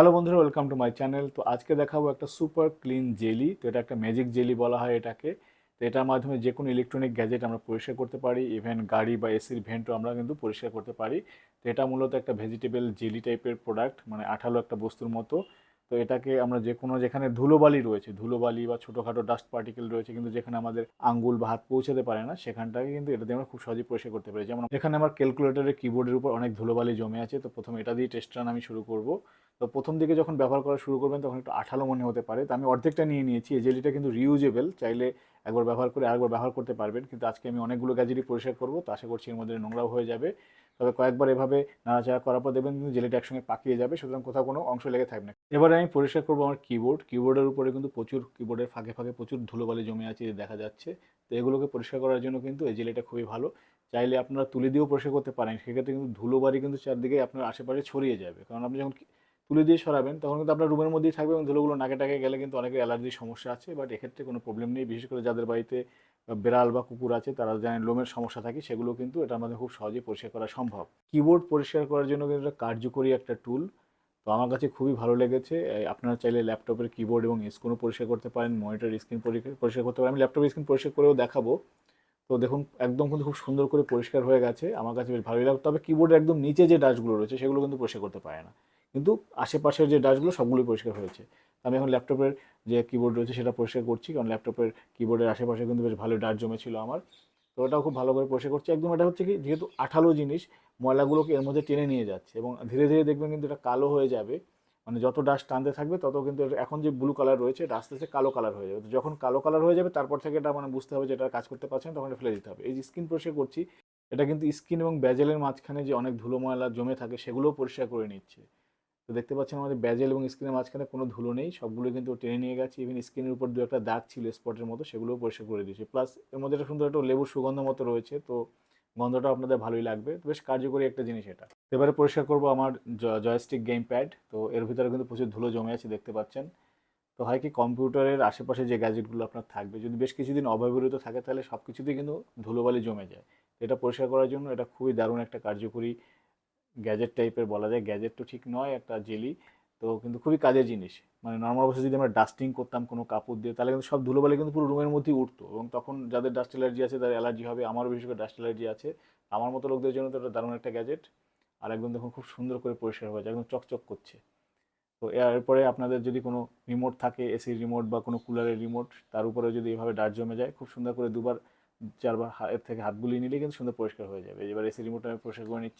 Hello বন্ধুরা welcome to my channel তো আজকে দেখাবো একটা সুপার ক্লিন জেলি তো এটা একটা ম্যাজিক জেলি বলা হয় এটাকে। তো এটার মাধ্যমে যে কোনো ইলেকট্রনিক গ্যাজেট আমরা পরিষ্কার করতে পারি ইভেন গাড়ি বা এসির ভেন্টও আমরা কিন্তু পরিষ্কার করতে পারি। তো এটা মূলত একটা ভেজিটেবল জেলি টাইপের প্রোডাক্ট মানে আঠালো একটা বস্তুর মতো। তো এটাকে আমরা যে কোনো যেখানে ধুলোবালি রয়েছে, ধুলোবালি বা ছোটোখাটো ডাস্ট পার্টিকেল রয়েছে, কিন্তু যেখানে আমাদের আঙ্গুল বা হাত পৌঁছাতে পারে না, সেখানটাকে কিন্তু এটা দিয়ে আমরা খুব সহজে পরিষ্কার করতে পারি। যেমন এখানে আমার ক্যালকুলেটরের কিবোর্ডের উপর অনেক ধুলোবালি জমে আছে, তো প্রথমে এটা দিয়ে টেস্ট রান আমি শুরু করব। তো প্রথম দিকে যখন ব্যবহার করা শুরু করবেন, তখন একটু আঠালো মনে হতে পারে। তো আমি অর্ধেকটা নিয়ে নিয়েছি। এই জেলিটা কিন্তু রিউজেবল চাইলে একবার ব্যবহার করে আরেকবার ব্যবহার করতে পারবেন। কিন্তু আজকে আমি অনেকগুলো গ্যাজেটই পরিষ্কার করব। তো আশা করছি এর মধ্যে নোংরাও হয়ে যাবে। তবে কয়েকবার এভাবে নাড়াচাড়া করার পর দেখবেন কিন্তু জেলিটা একসঙ্গে পাকিয়ে যাবে। সুতরাং কোথাও কোনো অংশ লেগে থাকবে না। এবারে আমি পরিষ্কার করব আমার কিবোর্ড কিবোর্ডের উপরে কিন্তু প্রচুর কিবোর্ডের ফাঁকে ফাঁকে প্রচুর ধুলোবালি জমে আছে দেখা যাচ্ছে। তো এগুলোকে পরিষ্কার করার জন্য কিন্তু এই জেলিটা খুবই ভালো। চাইলে আপনারা তুলে দিয়েও পরিষ্কার করতে পারেন। সেক্ষেত্রে কিন্তু ধুলোবালি কিন্তু চারদিকে আপনার আশেপাশে ছড়িয়ে যাবে। কারণ আপনি যখন তুলে দিয়ে সরাবেন, তখন কিন্তু আপনার রুমের মধ্যেই থাকবে এবং ধুলোগুলো নাকে টাকে গেলে কিন্তু অনেকের অ্যালার্জির সমস্যা আছে, বাট এক্ষেত্রে কোনো প্রবলেম নেই। বিশেষ করে যাদের বাড়িতে বেড়াল বা কুকুর আছে, তারা জানেন লোমের সমস্যা থাকে, সেগুলো কিন্তু এটার মধ্যে খুব সহজেই পরিষ্কার করা সম্ভব। কিবোর্ড পরিষ্কার করার জন্য কিন্তু এটা কার্যকরী একটা টুল। তো আমার কাছে খুবই ভালো লেগেছে। আপনারা চাইলে ল্যাপটপের কিবোর্ড এবং স্ক্রিনও পরিষ্কার করতে পারেন, মনিটর স্ক্রিন পরিষ্কার করতে পারেন। আমি ল্যাপটপের স্ক্রিন পরিষ্কার করেও দেখাবো। তো দেখুন, একদম কিন্তু খুব সুন্দর করে পরিষ্কার হয়ে গেছে। আমার কাছে বেশ ভালোই লাগবে তবে কিবোর্ডের একদম নিচে যে ডাস্টগুলো রয়েছে, সেগুলো কিন্তু পরিষ্কার করতে পারে না। কিন্তু আশেপাশের যে ডাস্টগুলো সবগুলোই পরিষ্কার হয়েছে। আমি এখন ল্যাপটপের যে কিবোর্ড রয়েছে সেটা পরিষ্কার করছি, কারণ ল্যাপটপের কিবোর্ডের আশেপাশে কিন্তু বেশ ভালো ডাস্ট জমেছিল আমার। তো ওটাও খুব ভালো করে পরিষ্কার করছি। একদম এটা হচ্ছে কি, যেহেতু আঠালো জিনিস, ময়লাগুলোকে এর মধ্যে টেনে নিয়ে যাচ্ছে এবং ধীরে ধীরে দেখবেন কিন্তু এটা কালো হয়ে যাবে। মানে যত ডাস্ট টানতে থাকবে, তত কিন্তু এখন যে ব্লু কালার রয়েছে, এটা আস্তে আস্তে কালো কালার হয়ে যাবে। যখন কালো কালার হয়ে যাবে, তারপর থেকে এটা মানে বুঝতে হবে যে এটা কাজ করতে পারছে না, তখন ফেলে দিতে হবে। এই যে স্কিন পরিষ্কার করছি, এটা কিন্তু স্কিন এবং ব্যাজেলের মাঝখানে যে অনেক ধুলো ময়লা জমে থাকে, সেগুলোও পরিষ্কার করে নিচ্ছে। তো দেখতে পাচ্ছেন আমাদের ব্যাজেল এবং স্ক্রিনের মাঝখানে কোনো ধুলো নেই, সবগুলো কিন্তু টেনে নিয়ে গেছে। ইভেন স্কিনের উপর দু একটা দাগ ছিল স্পটের মতো, সেগুলোও পরিষ্কার করে দিয়েছে। প্লাস এর মধ্যে একটা সুন্দর একটা লেবুর সুগন্ধ মতো রয়েছে, তো গন্ধটা আপনাদের ভালোই লাগবে। বেশ কার্যকরী একটা জিনিস এটা। এবারে পরিষ্কার করব আমার জয়স্টিক গেম প্যাড তো এর ভিতরে কিন্তু প্রচুর ধুলো জমে আছে দেখতে পাচ্ছেন। তো হয় কি, কম্পিউটারের আশেপাশে যে গ্যাজেটগুলো আপনার থাকবে, যদি বেশ কিছুদিন অব্যবহৃত থাকে, তাহলে সব কিছুতেই কিন্তু ধুলোবালি জমে যায়। এটা পরিষ্কার করার জন্য এটা খুবই দারুণ একটা কার্যকরী গ্যাজেট টাইপের বলা যায়। গ্যাজেট তো ঠিক নয়, একটা জেলি। তো কিন্তু খুবই কাজের জিনিস। মানে নর্মাল অবস্থায় যদি আমরা ডাস্টিং করতাম কোনো কাপড় দিয়ে, তাহলে কিন্তু সব ধুলোবালি কিন্তু পুরো রুমের মধ্যেই উঠতো। এবং তখন যাদের ডাস্ট অ্যালার্জি আছে, তাদের অ্যালার্জি হবে। আমারও বিশেষ করে ডাস্ট অ্যালার্জি আছে। আমার মতো লোকদের জন্য তো এটা দারুণ একটা গ্যাজেট আর একদম দেখুন খুব সুন্দর করে পরিষ্কার হয়ে যায়, একদম চকচক করছে। তো এরপরে আপনাদের যদি কোনো রিমোট থাকে এসির রিমোট বা কোনো কুলারের রিমোট তার উপরে যদি এভাবে ডাস্ট জমে যায়, খুব সুন্দর করে দুবার, চারবার হা- এর থেকে হাত বুলিয়ে নিলে কিন্তু সুন্দর পরিষ্কার হয়ে যাবে। এবার এসি রিমোটটা আমি পরিষ্কার করে নিচ্ছি।